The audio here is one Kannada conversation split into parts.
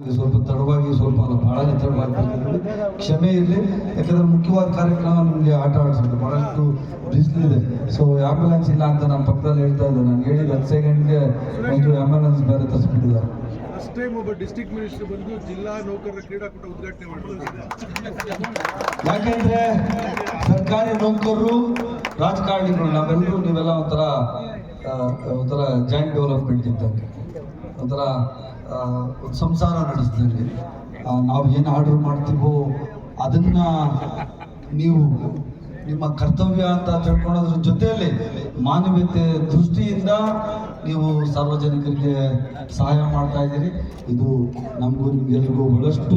ಸ್ವಲ್ಪ ತಡವಾಗಿ ಸ್ವಲ್ಪ ಅಲ್ಲ ಬಹಳ ತಡವಾಗಿ ಕ್ಷಮೆ ಇರಲಿ ಯಾಕಂದ್ರೆ ಮುಖ್ಯವಾದ ಕಾರ್ಯಕ್ರಮ ನಮಗೆ ಆಟ ಆಡಿಸೋದು ಬಹಳಷ್ಟು ಬಿಸಿಲಿದೆ ಸೊ ಆಂಬ್ಯುಲೆನ್ಸ್ ಇಲ್ಲ ಅಂತ ನಮ್ಮ ಪಕ್ಕದಲ್ಲಿ ಹೇಳ್ತಾ ಇದ್ದೆ ನಾನು ಹೇಳಿದ ಹತ್ತು ಸೆಕೆಂಡ್ಗೆ ಒಂದು ಆಂಬ್ಯುಲೆನ್ಸ್ ಬೇರೆ ತರಿಸ್ಬಿಟ್ಟಿದ್ದಾರೆ. ಫಸ್ಟ್ ಟೈಮ್ ಒಬ್ಬ ಡಿಸ್ಟ್ರಿಕ್ಟ್ ಮಿನಿಸ್ಟರ್ ಬಂದು ಜಿಲ್ಲಾ ನೌಕರರ ಕ್ರೀಡಾಕೂಟ ಉದ್ಘಾಟನೆ ಮಾಡಿದ್ದಾರೆ ಯಾಕೆಂದ್ರೆ ಸರ್ಕಾರಿ ನೌಕರರು ರಾಜಕಾರಣಿಗಳು ನಾವೆಲ್ಲರೂ ನೀವೆಲ್ಲ ಒಂಥರ ಒಂಥರ ಜಾಯಿಂಟ್ ಡೆವಲಪ್ಮೆಂಟ್ ಇದ್ದಂಗೆ. ಒಂಥರ ಒಂದ್ ಸಂಸಾರ ನಡೆಸ್ತಾ ಇದ್ದೀರಿ ನಾವು ಏನು ಆರ್ಡರ್ ಮಾಡ್ತೀವೋ ಅದನ್ನ ನೀವು ನಿಮ್ಮ ಕರ್ತವ್ಯ ಅಂತ ತಿಳ್ಕೊಳ್ಳೋದ್ರ ಜೊತೆಯಲ್ಲಿ ಮಾನವೀಯತೆ ದೃಷ್ಟಿಯಿಂದ ನೀವು ಸಾರ್ವಜನಿಕರಿಗೆ ಸಹಾಯ ಮಾಡ್ತಾ ಇದ್ದೀರಿ. ಇದು ನಮಗೂ ನಿಮಗೆಲ್ರಿಗೂ ಬಹಳಷ್ಟು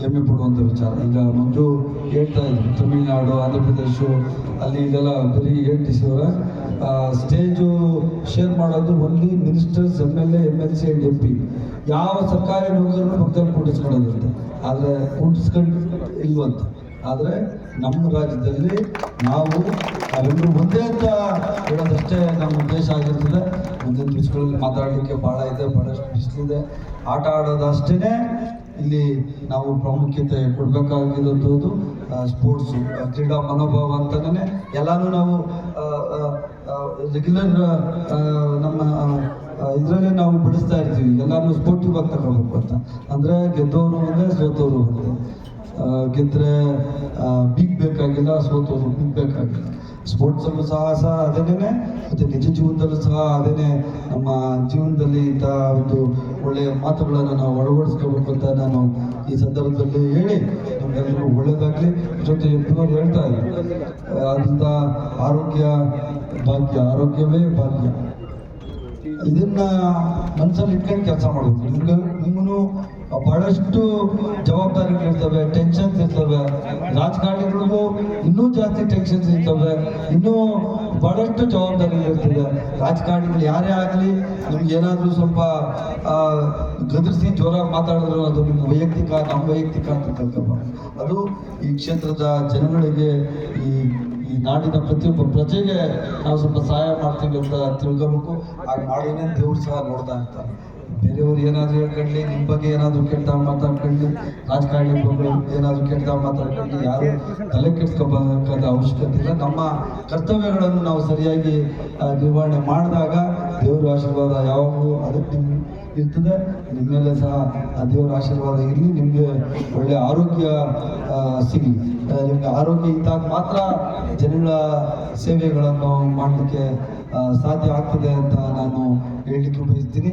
ಹೆಮ್ಮೆ ಪಡುವಂಥ ವಿಚಾರ. ಈಗ ಮಂಜು ಹೇಳ್ತಾ ಇದ್ರು, ತಮಿಳುನಾಡು, ಆಂಧ್ರ ಪ್ರದೇಶ, ಅಲ್ಲಿ ಇದೆಲ್ಲ ಬರೀ ಹೇಳ್ತಿಸಿದ್ರೆ ಸ್ಟೇಜು ಶೇರ್ ಮಾಡೋದು only ministers M L A M L C and M P ಯಾವ ಸರ್ಕಾರಿ ನೌಕರನ್ನು ಪಕ್ಕದಲ್ಲಿ ಕೂಡಿಸ್ಕೊಳ್ಳೋದಂತೆ. ಆದರೆ ಕೂಡಿಸ್ಕೊಂಡು ಇಲ್ವಂತ. ಆದರೆ ನಮ್ಮ ರಾಜ್ಯದಲ್ಲಿ ನಾವು ನಾವೆಲ್ಲರೂ ಒಂದೇ ಅಂತ ಹೇಳೋದಷ್ಟೇ ನಮ್ಮ ಉದ್ದೇಶ ಆಗಿರ್ತದೆ. ಮುಂದಿನ ದಿವಸಗಳಲ್ಲಿ ಮಾತಾಡಲಿಕ್ಕೆ ಭಾಳ ಇದೆ ಭಾಳಷ್ಟು ಬಿಸಿಲಿದೆ ಆಟ ಆಡೋದಷ್ಟೇ ಇಲ್ಲಿ ನಾವು ಪ್ರಾಮುಖ್ಯತೆ ಕೊಡಬೇಕಾಗಿರೋದು ಸ್ಪೋರ್ಟ್ಸು ಕ್ರೀಡಾ ಮನೋಭಾವ ಅಂತಲೇ ಎಲ್ಲನೂ ನಾವು ರೆಗ್ಯುಲರ್ ನಮ್ಮ ಇದರಲ್ಲೇ ನಾವು ಬಿಡಿಸ್ತಾ ಇರ್ತೀವಿ. ಎಲ್ಲಾನು ಸ್ಪೋರ್ಟಿವ್ ಆಗಿ ಅಂತ. ಅಂದರೆ ಗೆದ್ದವರು ಅಂದರೆ ಸೋತವರು ಅಂತ. ಗೆದ್ದರೆ ಬಿಗ್ ಬೇಕಾಗಿಲ್ಲ ಸೋತವರು ಬಿಗ್ ಬೇಕಾಗಿಲ್ಲ. ಸ್ಪೋರ್ಟ್ಸಲ್ಲೂ ಸಹ ಸಹ ಅದೇನೇ ಮತ್ತು ನಿಜ ಜೀವನದಲ್ಲೂ ಸಹ ಅದೇನೆ ನಮ್ಮ ಜೀವನದಲ್ಲಿ ಇಂಥ ಒಂದು ಒಳ್ಳೆಯ ಮಾತುಗಳನ್ನು ನಾವು ಅಳವಡಿಸ್ಕೋಬೇಕು ಅಂತ ನಾನು ಈ ಸಂದರ್ಭದಲ್ಲಿ ಹೇಳಿ ನಮಗೆಲ್ಲರಿಗೂ ಒಳ್ಳೆಯದಾಗಲಿ ಜೊತೆ ಎಬ್ಬರು ಹೇಳ್ತಾ ಇದ್ದಾರೆ ಅದರಿಂದ ಆರೋಗ್ಯ ಭಾಗ್ಯ ಆರೋಗ್ಯವೇ ಭಾಗ್ಯ ಇದನ್ನ ಮನಸ್ಸಲ್ಲಿ ಇಟ್ಕೊಂಡು ಕೆಲಸ ಮಾಡಬೇಕು. ನಿಮ್ಗೆ ನಿಮ್ಮನ್ನು ಬಹಳಷ್ಟು ಜವಾಬ್ದಾರಿಗಳಿರ್ತವೆ ಟೆನ್ಷನ್ಸ್ ಇರ್ತವೆ, ರಾಜಕಾರಣಿಗಳಿಗೂ ಇನ್ನೂ ಜಾಸ್ತಿ ಟೆನ್ಷನ್ಸ್ ಇರ್ತವೆ, ಇನ್ನೂ ಬಹಳಷ್ಟು ಜವಾಬ್ದಾರಿಗಳಿರ್ತದೆ ರಾಜಕಾರಣಿಗಳು ಯಾರೇ ಆಗಲಿ, ನಿಮ್ಗೆ ಏನಾದರೂ ಸ್ವಲ್ಪ ಗದರಿಸಿ ಜೋರಾಗಿ ಮಾತಾಡಿದ್ರು ಅದು ನಿಮ್ಮ ವೈಯಕ್ತಿಕ ನಮ್ಮ ವೈಯಕ್ತಿಕ ಅಂತ ತಿಳ್ಕೊಬಾರ್ದು ಅದು ಈ ಕ್ಷೇತ್ರದ ಜನಗಳಿಗೆ ಈ ನಾಡಿನ ಪ್ರತಿಯೊಬ್ಬ ಪ್ರಜೆಗೆ ನಾವು ಸ್ವಲ್ಪ ಸಹಾಯ ಮಾಡ್ತೀವಿ ಅಂತ ತಿಳ್ಕೊಬೇಕು. ಹಾಗೆ ಮಾಡಿನೇ ದೇವ್ರು ಸಹ ನೋಡ್ತಾ ಇರ್ತಾರೆ. ಬೇರೆಯವ್ರು ಏನಾದರೂ ಹೇಳ್ಕೊಳ್ಳಿ ನಿಮ್ಮ ಬಗ್ಗೆ ಏನಾದರೂ ಕೇಳ್ತಾ ಮಾತಾಡ್ಕೊಳ್ಳಿ ರಾಜಕಾರಣಿ ಬಗ್ಗೆ ಏನಾದರೂ ಕೇಳ್ತಾ ಮಾತಾಡ್ಕೊಳ್ಳಿ ಯಾರು ತಲೆ ಕೆಡ್ಸ್ಕೋಬೇಕಾದ ಅವಶ್ಯಕತೆ ಇಲ್ಲ. ನಮ್ಮ ಕರ್ತವ್ಯಗಳನ್ನು ನಾವು ಸರಿಯಾಗಿ ನಿರ್ವಹಣೆ ಮಾಡಿದಾಗ ಆಶೀರ್ವಾದ ಯಾವಾಗಲೂ ಅದಕ್ಕೆ ಇರ್ತದೆ. ನಿಮ್ಮೆಲ್ಲ ಸಹ ಆ ದೇವರ ಆಶೀರ್ವಾದ ಇರಲಿ. ನಿಮಗೆ ಒಳ್ಳೆ ಆರೋಗ್ಯ ಸಿಗಲಿ. ನಿಮಗೆ ಆರೋಗ್ಯ ಇದ್ದಾಗ ಮಾತ್ರ ಜನಗಳ ಸೇವೆಗಳನ್ನು ಮಾಡಲಿಕ್ಕೆ ಸಾಧ್ಯ ಆಗ್ತದೆ ಅಂತ ನಾನು ಹೇಳಲಿಕ್ಕೆ ಬಯಸ್ತೀನಿ.